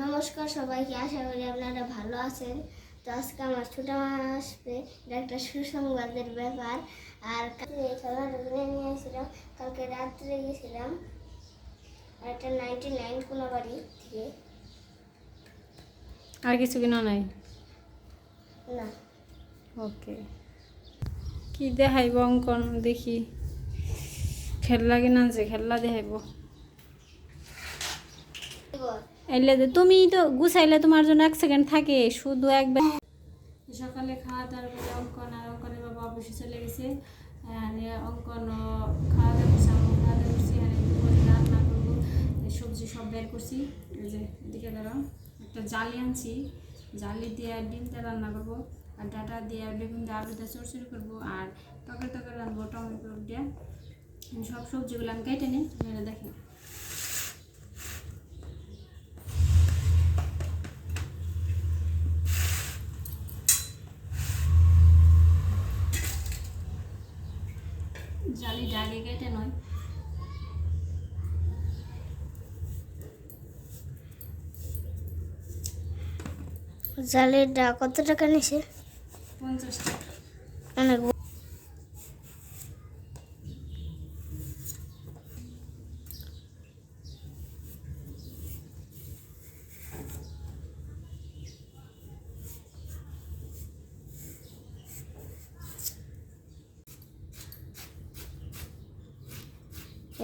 নমস্কার সবাইকে আশা করি আপনারা ভালো আছেন। তো আজকে আমার ছোট মা আসবে এটা একটা সুসংবাদের ব্যাপার। আর এই খেলাটা কিনে নিয়ে এসেছিলাম কালকে রাত্রে গেছিলাম আর একটা নাইনটি নাইন কোনো বাড়ি থেকে। আর কিছু কিনা নাই? না। ওকে কি দেখাইব অঙ্কন দেখি। খেললা কিনা আনছে খেললা দেখাইব। এলে তুমি তো গুছাইলে তোমার জন্য এক সেকেন্ড থাকে, শুধু একবার। সকালে খাওয়া দাওয়ার পরে অঙ্কন আর অঙ্কনের বাবা অফিসে চলে গেছে। অঙ্কন খাওয়া দাওয়া করছি আমি খাওয়া দাওয়া করছি, আর রান্না করব। সবজি সব বের করছি। এই যে এদিকে ধরো, একটা জালি আনছি। জালি দিয়ে ডিম দিয়ে রান্না করব, আর ডাটা দিয়ে বেগুন দিয়ে আলু দিয়ে চড়চড়ি করব, আর তরকারি তরকারি রান্নবো টমেটো দিয়ে। সব সবজিগুলো আমি কেটে নিই দেখেন জালিটা আগে কেটে নয়। জালের ডা কত টাকা নিছে? পঞ্চাশ টাকা। অনেক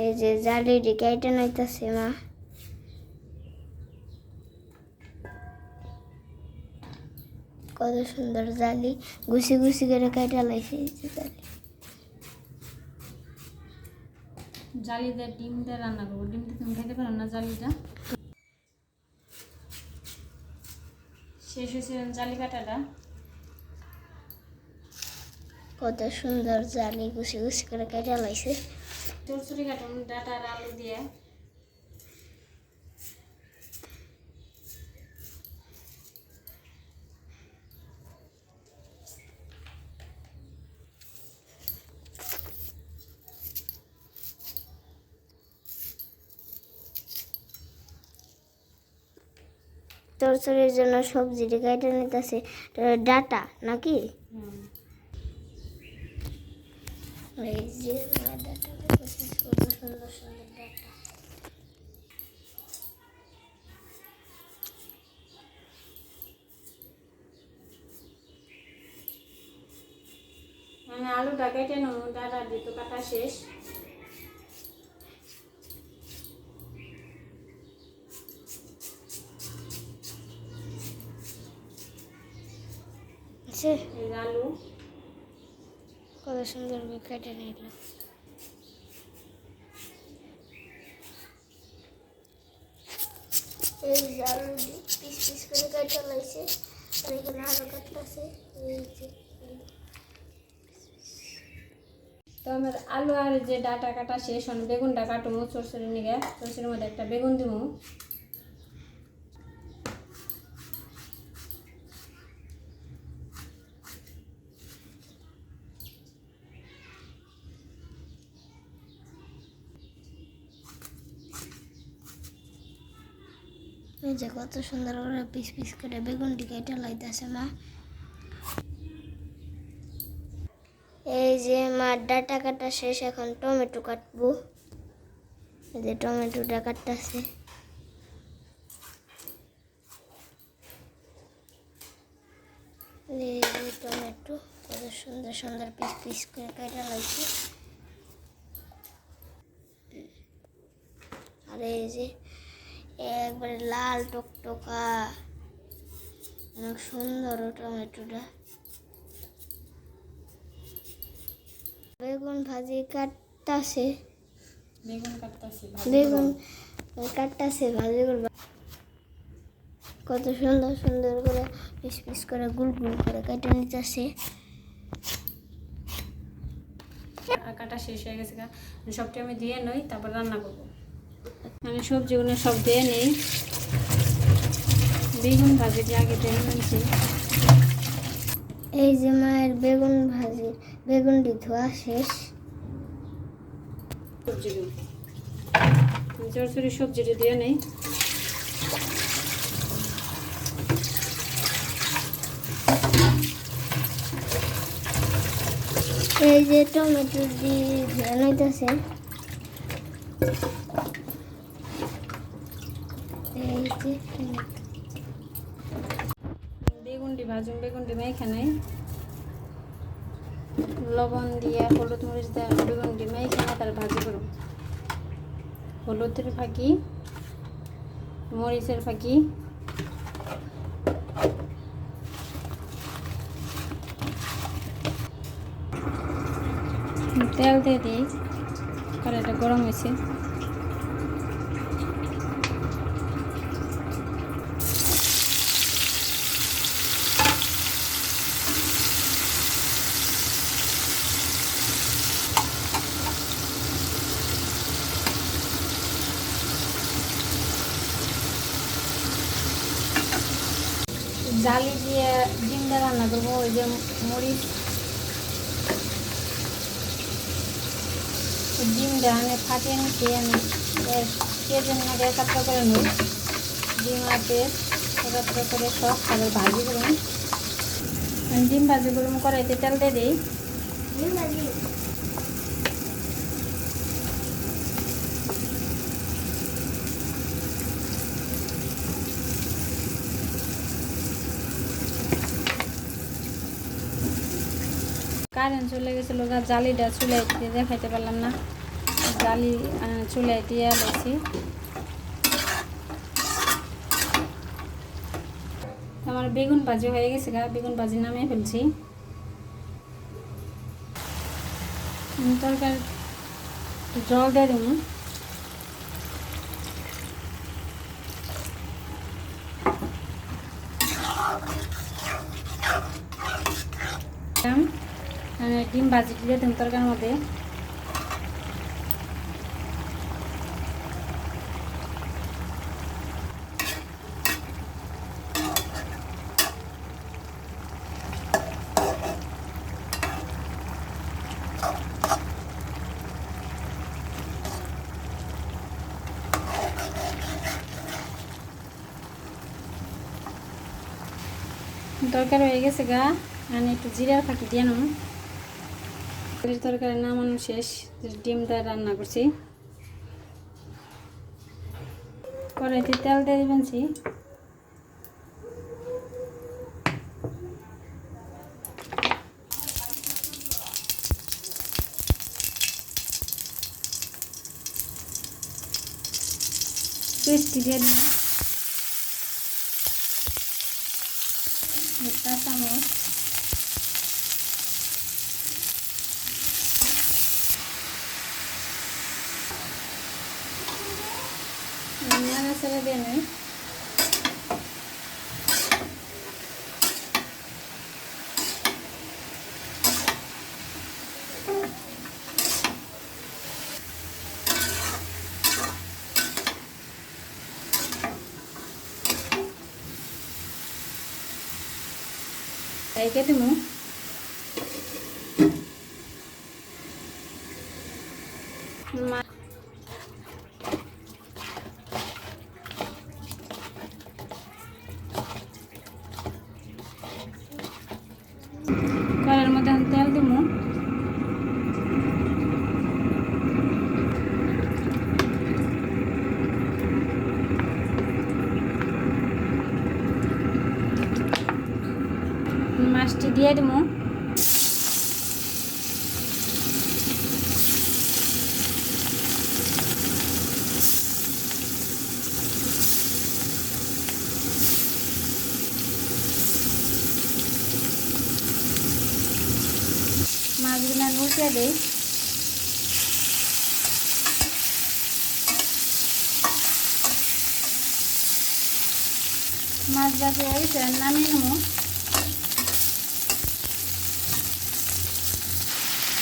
এই যে জালি ডিকাইটা নাইতাছে মা। কত সুন্দর জালি গুছি গুছি করে কাইটা লাইছে জালি। জালি দিয়ে ডিম দিয়ে রান্না করব। ডিম দিয়ে তুমি খেতে পারো না জালিটা? শেষ হয়েছে জালি কাটাটা। কত সুন্দর জালি গুছি গুছি করে কাইটা লাইছে। চরচুরি কাটুন ডাটা আর আলু দিয়ে চরচড়ির জন্য সবজি কাইটা নিতেছে ডাটা নাকি হুম। এই যে ডাটা কত সুন্দর সুন্দর ডাটা মানে আলুটা কেটে নেব ডাটা দিয়ে তো কাটা শেষ। এই আলু। কত সুন্দর কেটে নিল। এই আলু পিস পিস করে কেটে লাইছে আর এখানে আলু কাটতেছে এই যে তো আমার আলু আর যে ডাটা কাটা শেষ এখন বেগুনটা কাটবো চরচুরি নিয়ে চরচুরির মধ্যে একটা বেগুন দিব যে কত সুন্দর করে পিস পিস করে বেগুনটি কেটে লাইতেছে, মা। এই যে মা ডাটা কাটা শেষ, এখন টমেটো কাটবো। এই যে টমেটোটা কাটতেছে। এই যে টমেটো, কত সুন্দর সুন্দর পিস পিস করে কেটে লাইছে। আর এই যে একবারে লাল টকটকা। অনেক সুন্দর টমেটোটা। বেগুন ভাজি কাটতাছে। বেগুন কাটতেছি বেগুন কাটতাছে ভাজি করবা। কত সুন্দর সুন্দর করে পিস পিস করে গুল গুল করে কেটে নিতেছে। কাটা শেষ হয়ে গেছে সবটা আমি দিয়ে নই তারপর রান্না করব। আমি সবজিগুলো সব দিয়ে নিই। বেগুন ভাজিটি আগে দিয়ে নিয়েছি এই যে মায়ের বেগুন ভাজি বেগুনটি ধোয়া শেষ। জোরসুরি সবজিটি দিয়ে নেই। এই যে টমেটো দিয়ে ধুয়ে নিতেছে বেগুনটি ভাজুন, বেগুনটি না এখানে লবণ দিয়ে হলুদ মরিচ দিয়ে বেগুনটি না এখানে তার ভাজি করুন হলুদের ফাঁকি, মরিচের ফাঁকি। তেল দিয়ে দিই কড়াইটা গরম হয়েছে। জালি দিয়ে ডিম দিয়ে রান্না করব, ওই যে মরিচ। ডিম ডানে ফাটিয়ে নিচ্ছি আমি পেঁয়াজের মধ্যে একাত্র করে নিই। ডিম আর পেঁয়াজ একাত্র করে সব তারপর ভাজি করুন। ডিম ভাজি করুন, কড়াইতে তেল দিয়ে দিই। কারেন্ট চলে গেছিল গা জালিটা চুলাই দিয়ে দেখাইতে পারলাম না। জালি চুলাই দিয়ে আলাইছি আমার বেগুন ভাজি হয়ে গেছে গা, বেগুন ভাজি নামিয়ে ফেলছি। তরকারি জল দিয়ে দেবো। দিলাম। ডিম ভাজি দিয়ে দেবো তরকারির মধ্যে। তরকারি হয়ে গেছে গা। আমি একটু জিরার ফাঁকি দিয়ে নেব। তরকারি নামানো শেষ ডিম দিয়ে রান্না করছি। কড়াইতে তেল দিয়ে দিবেনছি একটা দিয়ে নেই রেখে দেবো মা কড়াইয়ের মধ্যে আমি তেল দেবো মাছটি দিয়ে দেবো মাছগুলো উল্টে দিই। মাছ হয়ে নামিয়ে নেব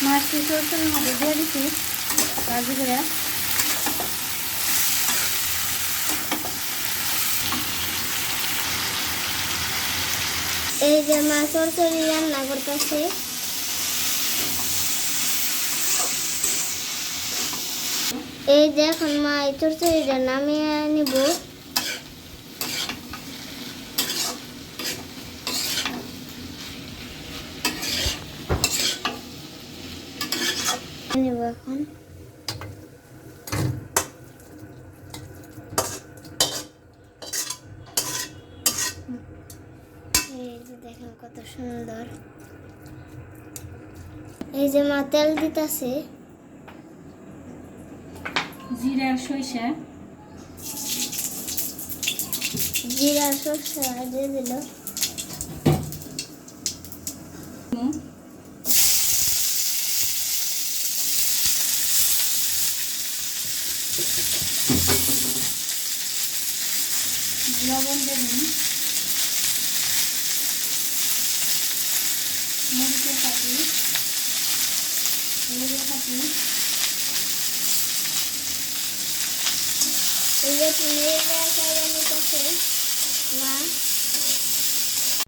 সরষের দিচ্ছি করে। এই যে মা চরচড়ি রান্না করতেছে। এই যে এখন মা এই চরচড়িটা নামিয়ে নিব। নেব এখন এই যে দেখেন কত সুন্দর। এই যে মা তেল দিতেছে। জিরা সরিষা। জিরা সরষে দিয়ে দিল হুম। লবণ দেবেন মরিচের কাটি হলুদের কাটি এই যে মেয়ে খাইয়ে নিতেছে মা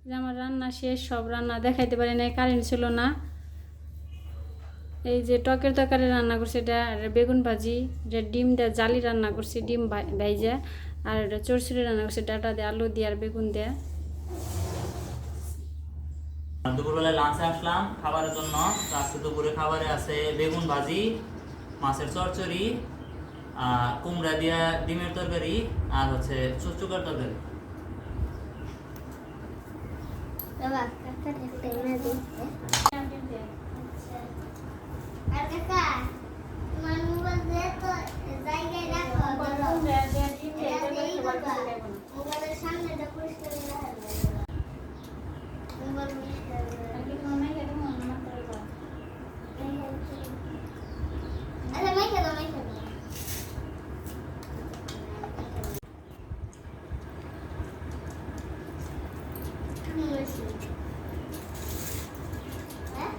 যে আমার রান্না শেষ সব রান্না দেখাইতে পারি নাই কারেন্ট ছিল না। এই যে টকের তরকারি রান্না করছি এটা আর বেগুন ভাজি এটা ডিম দেয়া জালি রান্না করছি ডিম ভাই- ভাইজা। আর এটা চরচুরি রান্না করছি ডাটা দিয়ে আলু দিয়ে আর বেগুন দেয়া। দুপুরবেলায় লাঞ্চে আসলাম খাবারের জন্য। আজকে দুপুরে খাবারে আছে বেগুন ভাজি মাছের আহ, কুমড়া দিয়া ডিমের তরকারি আর হচ্ছে চুচুকার তরকারি। বাবা কাকা একটা এনে দিচ্ছে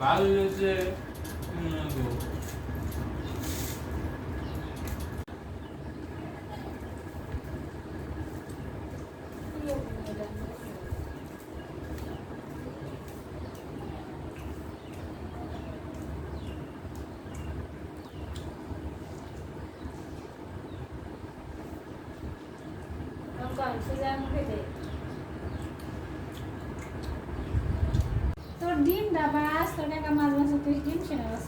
হ্যাঁ? ভালো হয়েছে তোর তোর টাকা মাছ মাছ তুই ডিম কিনে বাস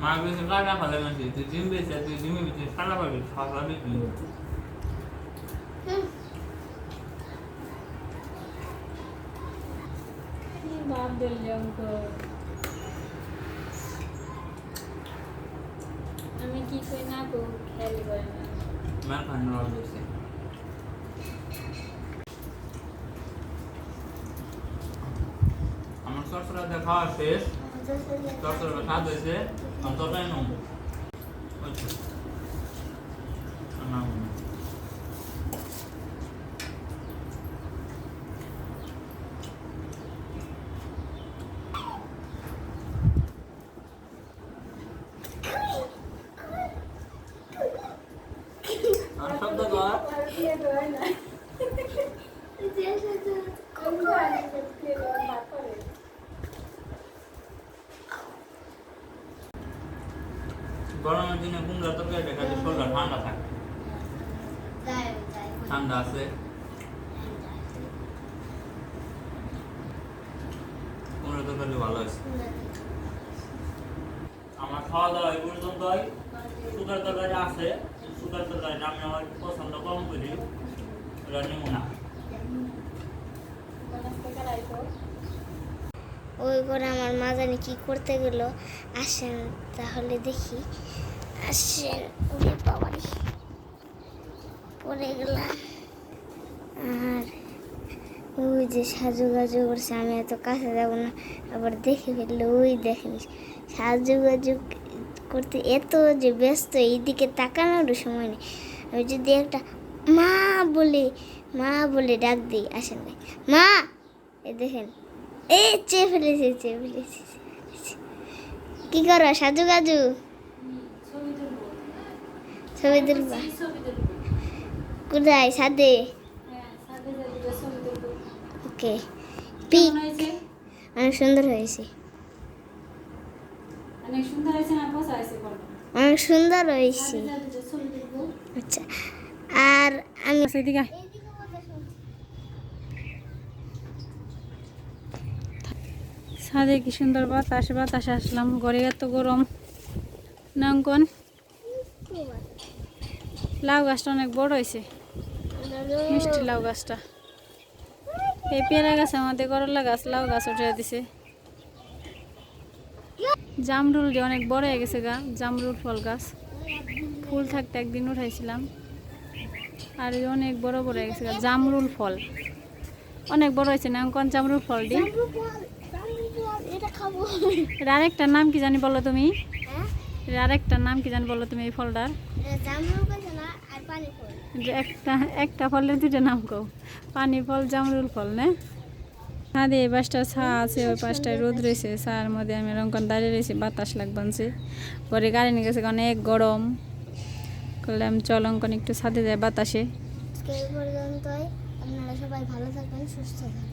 মা বেশি কাটা ফেলে গেছি তুই ডিম বেশি তুই ডিমে বেশি কাটা পাবি খাওয়া বেশি। বাপ দিল অঙ্ক আমি কি কই না কো খেয়াল করে না মার খান রল বেশি চরচরা দেখা শেষ। চরচরা স্বাদ হয়েছে। তরকারি নম ওইটা আমার আর শব্দ কর গরমের দিনে কুমড়া তরকারি দেখা যায় শরীরটা ঠান্ডা থাকে। ঠান্ডা আছে। তরকারি ভালো আছে আমার খাওয়া দাওয়া এই পর্যন্তই। সুগার তরকারি আছে সুগার তরকারিটা আমি আমার পছন্দ কম করি। ওটা নিব না। ওই করে আমার মা জানি কি করতে গেল। আসেন তাহলে দেখি। আসেন ওরে বাবারি পড়ে গেলাম। আর ওই যে সাজু গাজু করছে, আমি এত কাছে যাব না, আবার দেখে ফেললে, ওই দেখেন সাজু গাজু করতে এত যে ব্যস্ত, এইদিকে তাকানোর সময় নেই। আমি যদি একটা মা বলে মা বলে ডাক দিই, আসেন নাই মা! এই দেখেন, এই চেয়ে ফেলেছে চেয়ে ফেলেছে। কি করো, সাজু গাজু? ছবি তুলবা ছবি কোথায় সাদে ওকে পিক অনেক সুন্দর হয়েছে অনেক সুন্দর হয়েছে না অনেক সুন্দর আচ্ছা আর আমি সেদিকে ছাদে কি সুন্দর বাতাস বাতাসে আসলাম ঘরে এত গরম না অঙ্কন লাউ গাছটা অনেক বড় হয়েছে। মিষ্টি লাউ গাছটা। এই পেয়ারা গাছ আমাদের করলা গাছ, লাউ গাছ উঠে দিছে। জামরুল যে অনেক বড় হয়ে গেছে গা, জামরুল ফল গাছ। ফুল থাকতে একদিন উঠাইছিলাম। আর অনেক বড় বড় হয়ে গেছে গা, জামরুল ফল। অনেক বড় হয়েছে না কোন জামরুল ফল দি? এর আরেকটার নাম কি জানি বলো তুমি? এর আরেকটার নাম কি জানি বলো তুমি এই ফলটার? একটা একটা ফলের দুটো নাম কও। পানি ফল জামরুল ফল না? হ্যাঁ এই পাঁচটা ছা আছে ওই পাশটায় রোদ রয়েছে। ছার মধ্যে আমি রঙ্কন দাঁড়িয়ে রয়েছি বাতাস লাগবানছে। পরে গাড়ি নিয়ে গেছে অনেক গরম। করলে আমি চল অঙ্কন একটু ছাদে যায় বাতাসে। আজকে এই পর্যন্তই। আপনারা সবাই ভালো থাকবেন সুস্থ থাকবেন।